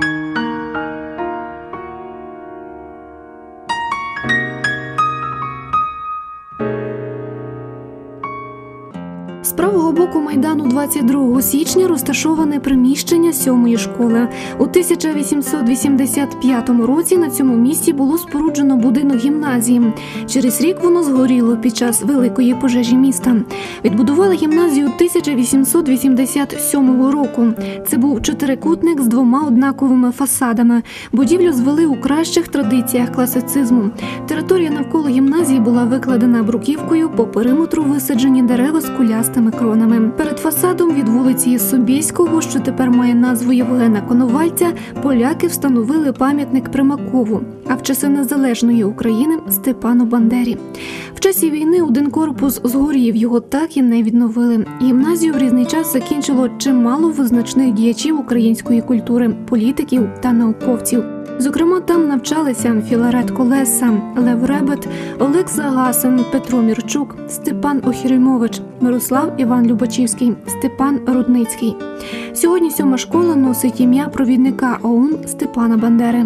Thank you. З правого боку майдану 22 січня розташоване приміщення сьомої школи. У 1885 році на цьому місці було споруджено будинок гімназії. Через рік воно згоріло під час великої пожежі міста. Відбудували гімназію 1887 року. Це був чотирикутник з двома однаковими фасадами. Будівлю звели у кращих традиціях класицизму. Територія навколо гімназії була викладена бруківкою, по периметру висаджені дерева з кулястими кронами. Перед фасадом від вулиці Собєського, що тепер має назву Євгена Коновальця, поляки встановили пам'ятник Примакову. А в часи незалежної України Степану Бандері. В часі війни один корпус згорів, його так і не відновили. Гімназію в різний час закінчило чимало визначних діячів української культури, політиків та науковців. Зокрема, там навчалися Філарет Колеса, Лев Ребет, Олег Загасин, Петро Мірчук, Степан Охіримович, Мирослав Іван Любачівський, Степан Рудницький. Сьогодні сьома школа носить ім'я провідника ОУН Степана Бандери.